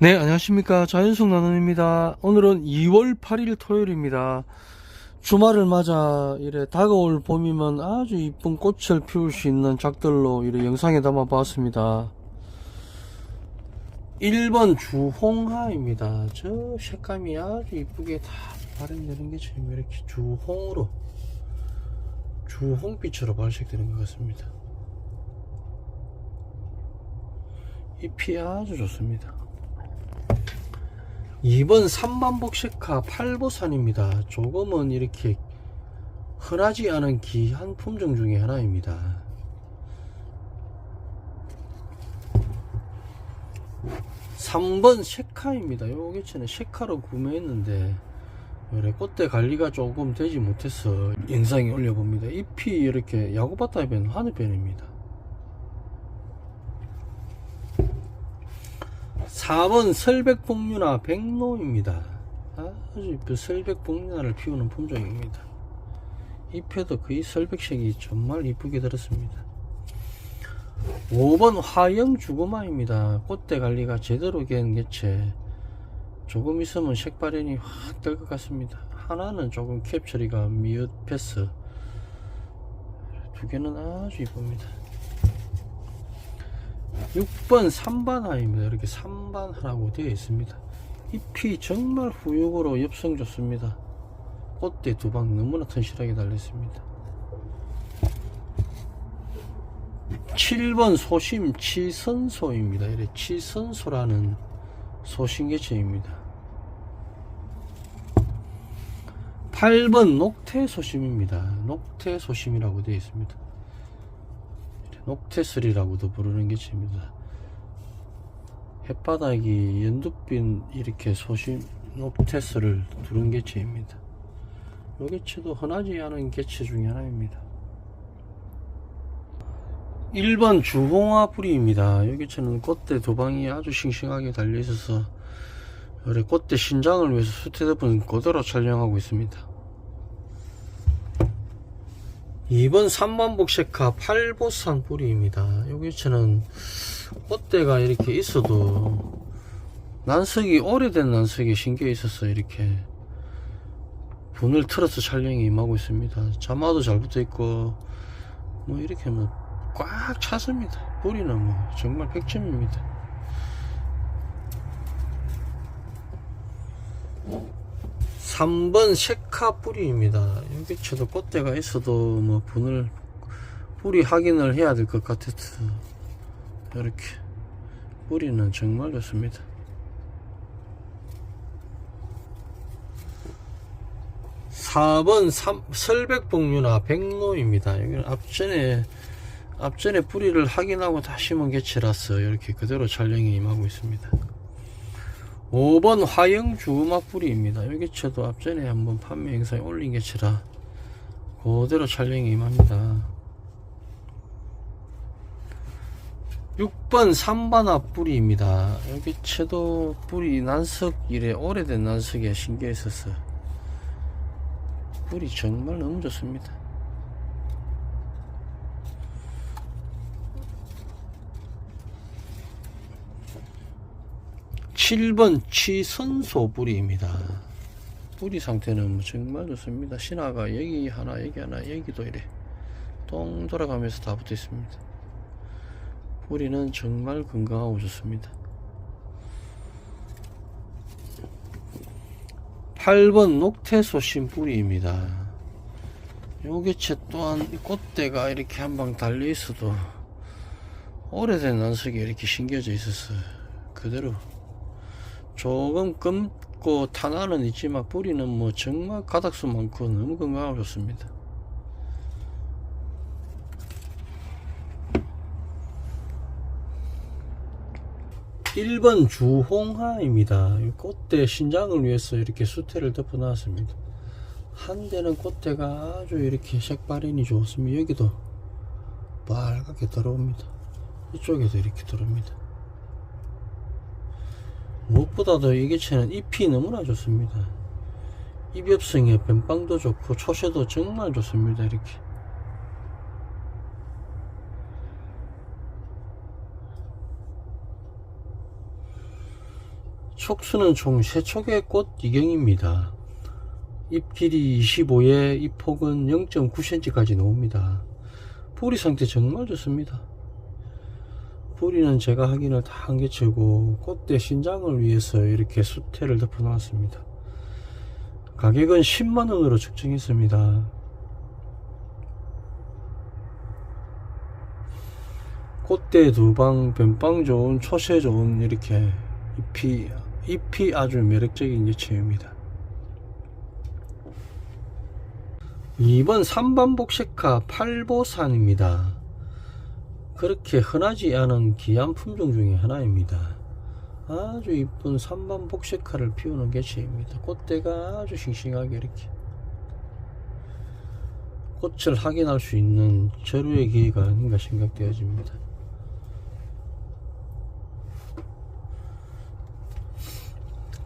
네, 안녕하십니까. 자연숙 나눔입니다. 오늘은 2월 8일 토요일입니다. 주말을 맞아 이래 다가올 봄이면 아주 이쁜 꽃을 피울 수 있는 작들로 이래 영상에 담아 봤습니다. 1번 주홍하입니다. 저 색감이 아주 이쁘게 다 발현되는 게 지금 이렇게 주홍으로 주홍빛으로 발색되는 것 같습니다. 잎이 아주 좋습니다. 2번 3번 복식화 팔보산입니다. 조금은 이렇게 흔하지 않은 귀한 품종 중에 하나입니다. 삼번 셰카입니다. 요 개체는 셰카로 구매했는데 그래, 꽃대 관리가 조금 되지 못해서 영상에 올려봅니다. 잎이 이렇게 야구바다에 변 하늘변입니다. 4번 설백복류나 백로입니다. 아주 이쁜 설백복류나를 피우는 품종입니다. 잎에도 거의 설백색이 정말 이쁘게 들었습니다. 5번 화영 주구마입니다. 꽃대 관리가 제대로 된 개체. 조금 있으면 색발현이 확 될 것 같습니다. 하나는 조금 캡 처리가 미흡해서 두 개는 아주 이쁩니다. 6번 3반 하입니다. 이렇게 3반 하라고 되어 있습니다. 잎이 정말 후육으로 엽성 좋습니다. 꽃대 두 방 너무나 튼실하게 달렸습니다. 7번 소심 치선소입니다. 이래 치선소라는 소심개체입니다. 8번 녹태 소심입니다. 녹태 소심이라고 되어 있습니다. 녹태슬이라고도 부르는 개체입니다. 햇바닥이 연두빛 이렇게 소심 녹태슬을 두른 개체입니다. 요 개체도 흔하지 않은 개체 중에 하나입니다. 1번 주홍화 뿌리입니다. 이 개체는 꽃대 두 방이 아주 싱싱하게 달려 있어서 그래 꽃대 신장을 위해서 수태덮은 그대로 촬영하고 있습니다. 2번 3번 복색화 팔보산 뿌리입니다. 요 개체는 꽃대가 이렇게 있어도 난석이 오래된 난석에 신겨 있어서 이렇게 분을 틀어서 촬영에 임하고 있습니다. 자마도 잘 붙어 있고 뭐 이렇게 뭐 꽉 찼습니다. 뿌리는 뭐 정말 100점입니다. 3번 셰카 뿌리입니다. 여기 저도 꽃대가 있어도 뭐 분을 뿌리 확인을 해야 될 것 같아서 이렇게 뿌리는 정말 좋습니다. 사번 설백복류나 백로입니다. 여기는 앞전에 앞전에 뿌리를 확인하고 다시 문 개체라서 이렇게 그대로 촬영에 임하고 있습니다. 5번 화영주 음악 뿌리입니다. 이 개체도 앞전에 한번 판매 영상에 올린 개체라 그대로 촬영에 임합니다. 6번 삼바나 뿌리입니다. 이 개체도 뿌리 난석 이래 오래된 난석에 있어서 뿌리 정말 너무 좋습니다. 7번 치선소 뿌리입니다. 뿌리 상태는 뭐 정말 좋습니다. 신화가 여기 하나, 여기 하나, 여기도 이래 똥 돌아가면서 다 붙어 있습니다. 뿌리는 정말 건강하고 좋습니다. 8번 녹태소심 뿌리입니다. 요 개체 또한 꽃대가 이렇게 한 방 달려 있어도 오래된 난석이 이렇게 신겨져 있어서 그대로 조금 검고 탄화는 있지만 뿌리는 뭐 정말 가닥수 많고 너무 건강하고 좋습니다. 일번 주홍하입니다. 이 꽃대 신장을 위해서 이렇게 수태를 덮어 놨습니다. 한 대는 꽃대가 아주 이렇게 색발인이 좋습니다. 여기도 빨갛게 들어옵니다. 이쪽에도 이렇게 들어옵니다. 무엇보다도 이 개체는 잎이 너무나 좋습니다. 잎엽성에 변빵도 좋고 초세도 정말 좋습니다. 이렇게 촉수는 총 3촉의 꽃 이경입니다. 잎 길이 25에 잎 폭은 0.9cm까지 나옵니다. 뿌리 상태 정말 좋습니다. 뿌리는 제가 확인을 다 한개치고 꽃대 신장을 위해서 이렇게 수태를 덮어 놨습니다. 가격은 10만원으로 측정했습니다. 꽃대 두방, 변방 좋은, 초세 좋은 이렇게 잎이, 잎이 아주 매력적인 예체입니다. 2번 삼반복색화 팔보산입니다. 그렇게 흔하지 않은 귀한 품종 중에 하나입니다. 아주 이쁜 삼반복색화를 피우는 개체입니다. 꽃대가 아주 싱싱하게 이렇게 꽃을 확인할 수 있는 절호의 기회가 아닌가 생각되어집니다.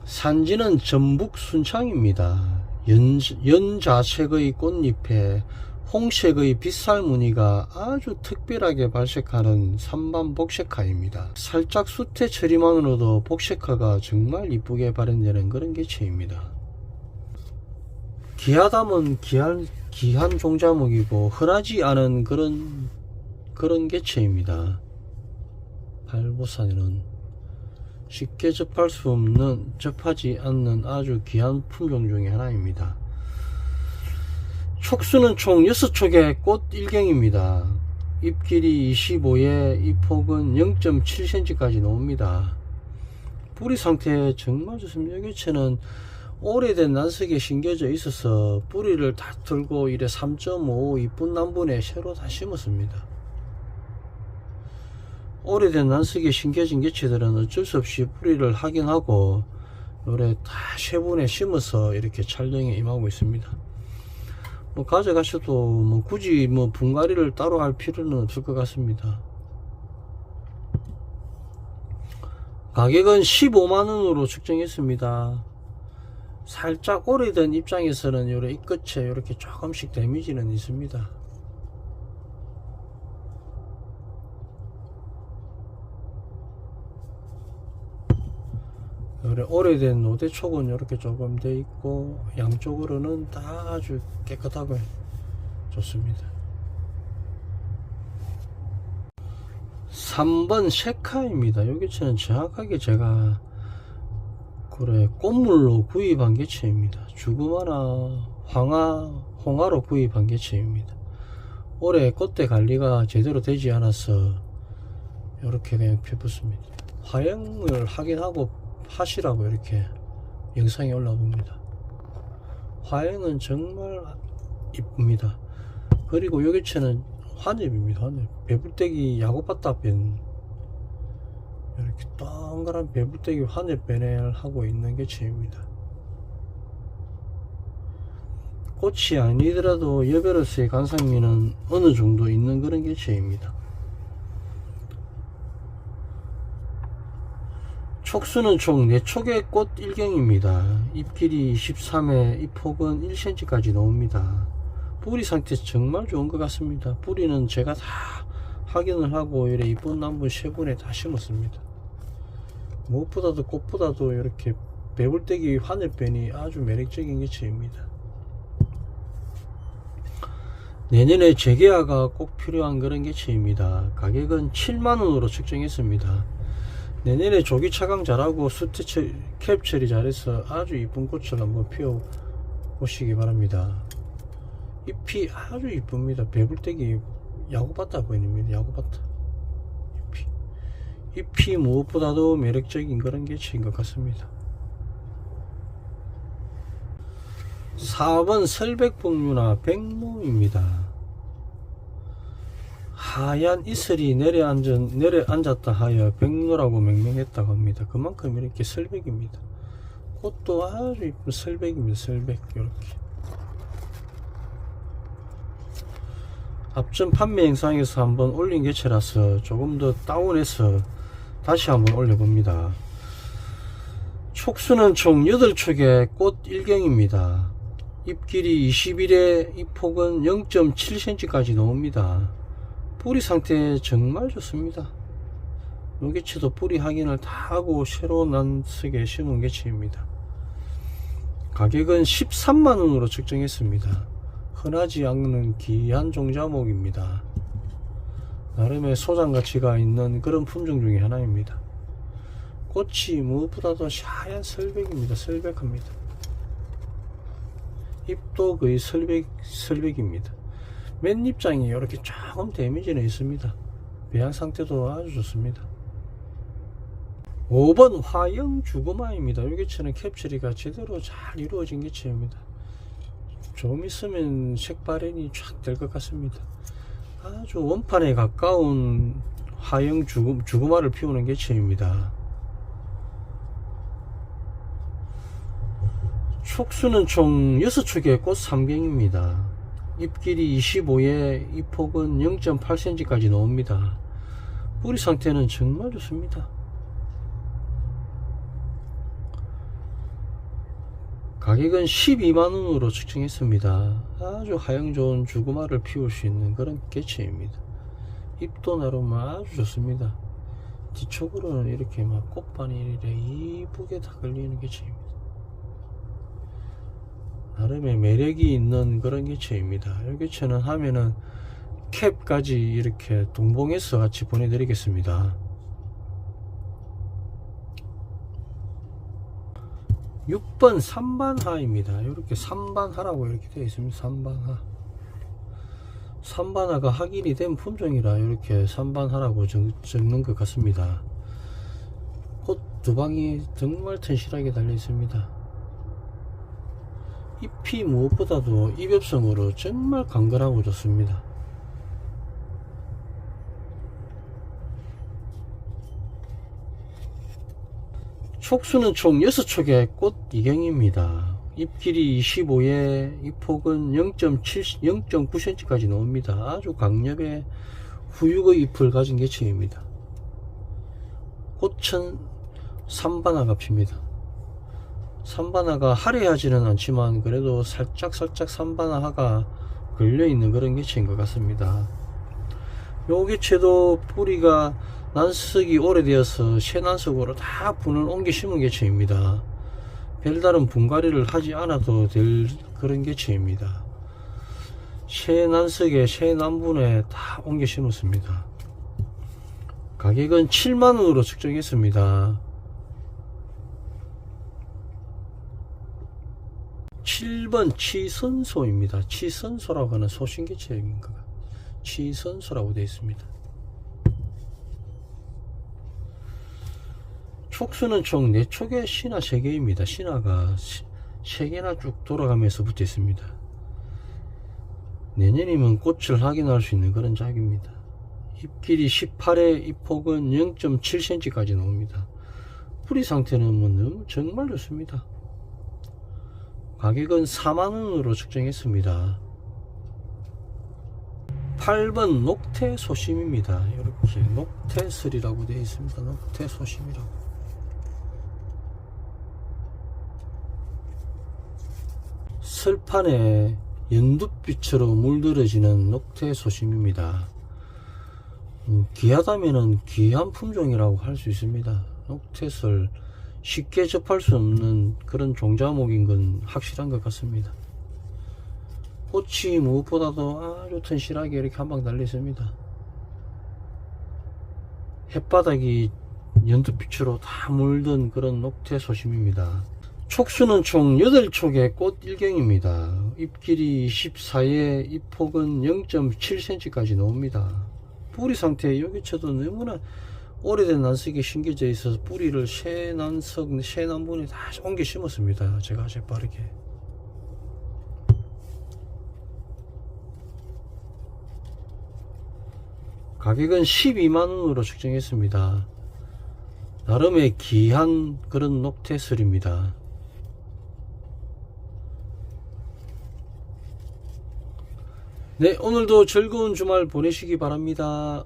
산지는 전북 순창입니다. 연, 연 자색의 꽃잎에 홍색의 빗살 무늬가 아주 특별하게 발색하는 삼반 복색화입니다. 살짝 수태 처리만으로도 복색화가 정말 이쁘게 발현되는 그런 개체입니다. 기하담은 귀한, 귀한 종자목이고 흔하지 않은 그런 그런 개체입니다. 발보산에는 쉽게 접할 수 없는 접하지 않는 아주 귀한 품종 중에 하나입니다. 촉수는 총 6촉의 꽃 일경입니다. 잎 길이 25에 잎 폭은 0.7cm까지 나옵니다. 뿌리 상태 정말 좋습니다. 여기체는 오래된 난석에 심겨져 있어서 뿌리를 다 들고 이래 3.5 이쁜 남분에 새로 다 심었습니다. 오래된 난석에 심겨진 개체들은 어쩔 수 없이 뿌리를 확인하고 요래 다 세분에 심어서 이렇게 촬영에 임하고 있습니다. 뭐 가져가셔도 뭐 굳이 뭐 분갈이를 따로 할 필요는 없을 것 같습니다. 가격은 15만원으로 측정했습니다. 살짝 오래된 입장에서는 요래 이 끝에 이렇게 조금씩 데미지는 있습니다. 요래 오래된 노대촉은 이렇게 조금 돼 있고 양쪽으로는 다 아주 깨끗하고 좋습니다. 3번 셰카입니다. 요 개체는 정확하게 제가 그래 꽃물로 구입한 개체입니다. 주구마나 황화, 홍화로 구입한 개체입니다. 올해 꽃대 관리가 제대로 되지 않아서 이렇게 그냥 펴붙습니다. 화형을 확인하고 하시라고 이렇게 영상이 올라옵니다. 화형은 정말 이쁩니다. 그리고 요 개체는 환엽입니다. 환엽. 배불떼기 야구바다 변 이렇게 동그란 배불떼기 환엽 변을 하고 있는 개체입니다. 꽃이 아니더라도 여베러스의 관상미는 어느 정도 있는 그런 개체입니다. 촉수는 총 4촉의 꽃 일경입니다. 잎 길이 23에 잎 폭은 1cm까지 나옵니다. 뿌리 상태 정말 좋은 것 같습니다. 뿌리는 제가 다 확인을 하고 이래 이쁜 나무 세 분에 다 심었습니다. 무엇보다도 꽃보다도 이렇게 배불떼기 하늘변이 아주 매력적인 개체입니다. 내년에 재개화가 꼭 필요한 그런 개체입니다. 가격은 7만원으로 측정했습니다. 내년에 조기 차강 잘하고 수태 캡 처리 잘해서 아주 이쁜 꽃을 한번 피워 보시기 바랍니다. 잎이 아주 이쁩니다. 배불떼기 야구바타 보입니다. 야구바타 잎이 잎이 무엇보다도 매력적인 그런 개체인 것 같습니다. 4번 설백복류나 백로입니다. 하얀 이슬이 내려앉은, 내려앉았다 하여 백로라고 명명했다고 합니다. 그만큼 이렇게 설백입니다. 꽃도 아주 이쁜 설백입니다. 설백 이렇게. 앞전 판매 영상에서 한번 올린 개체라서 조금 더 다운해서 다시 한번 올려봅니다. 촉수는 총 8촉의 꽃 일경입니다. 잎 길이 21에 잎 폭은 0.7cm까지 나옵니다. 뿌리 상태 정말 좋습니다. 요 개체도 뿌리 확인을 다 하고 새로 난 석에 심은 개체입니다. 가격은 13만원으로 측정했습니다. 흔하지 않는 귀한 종자목입니다. 나름의 소장 가치가 있는 그런 품종 중에 하나입니다. 꽃이 무엇보다도 하얀 설백입니다. 설백합니다. 잎도 거의 설백, 설백입니다. 맨잎장이 이렇게 조금 데미지는 있습니다. 배양 상태도 아주 좋습니다. 5번 화영 주구마입니다. 이 개체는 캡처리가 제대로 잘 이루어진 개체입니다. 좀 있으면 색발현이 쫙 될 것 같습니다. 아주 원판에 가까운 화영 주구, 주구마를 피우는 개체입니다. 촉수는 총 6촉의 꽃 3경입니다. 잎길이 25에 잎폭은 0.8cm까지 나옵니다. 뿌리 상태는 정말 좋습니다. 가격은 12만원으로 측정했습니다. 아주 하영 좋은 주구마를 피울 수 있는 그런 개체입니다. 잎도 나름 아주 좋습니다. 뒤쪽으로는 이렇게 막 이렇게 이쁘게 다 걸리는 개체입니다. 나름의 매력이 있는 그런 개체입니다. 이 개체는 하면은 캡까지 이렇게 동봉해서 같이 보내드리겠습니다. 6번 3반하입니다. 이렇게 3반하라고 이렇게 되어 있습니다. 3반하. 3반하가 확인이 된 품종이라 이렇게 3반하라고 적, 적는 것 같습니다. 꽃 두 방이 정말 튼실하게 달려 있습니다. 잎이 무엇보다도 입엽성으로 정말 강건하고 좋습니다. 촉수는 총 6촉의 꽃 이경입니다. 잎 길이 25에 잎 폭은 0.7, 0.9cm까지 나옵니다. 아주 강력의 후육의 잎을 가진 개체입니다. 꽃은 삼바나가 핍니다. 삼바나가 화려하지는 않지만 그래도 살짝 살짝 삼바나가 걸려있는 그런 개체인 것 같습니다. 요 개체도 뿌리가 난석이 오래되어서 새난석으로 다 분을 옮겨 심은 개체입니다. 별다른 분갈이를 하지 않아도 될 그런 개체입니다. 새난석에 새난분에 다 옮겨 심었습니다. 가격은 7만원으로 측정했습니다. 7번 치선소입니다. 치선소라고 하는 소신개체입니다. 치선소라고 되어 있습니다. 촉수는 총 4촉의 신화 3개입니다. 신화가 3개나 쭉 돌아가면서 붙어 있습니다. 내년이면 꽃을 확인할 수 있는 그런 작입니다. 잎 길이 18에 잎 폭은 0.7cm까지 나옵니다. 뿌리 상태는 뭐 정말 좋습니다. 가격은 4만원으로 측정했습니다. 8번 녹태 소심입니다. 이렇게 녹태슬이라고 되어 있습니다. 녹태 소심이라고. 설판에 연두빛으로 물들어지는 녹태 소심입니다. 음, 귀하다면은 귀한 품종이라고 할 수 있습니다. 녹태슬 쉽게 접할 수 없는 그런 종자목인 건 확실한 것 같습니다. 꽃이 무엇보다도 아주 튼실하게 이렇게 한 방 달려 있습니다. 햇바닥이 연두빛으로 다 물든 그런 녹태 소심입니다. 촉수는 총 8촉의 꽃 일경입니다. 잎길이 24에 잎폭은 0.7cm까지 나옵니다. 뿌리 상태 여기쳐도 너무나 오래된 난석이 심겨져 있어서 뿌리를 새 난석, 새 난분에 다 옮겨 심었습니다. 제가 아주 빠르게. 가격은 12만원으로 측정했습니다. 나름의 귀한 그런 녹태슬입니다. 네, 오늘도 즐거운 주말 보내시기 바랍니다.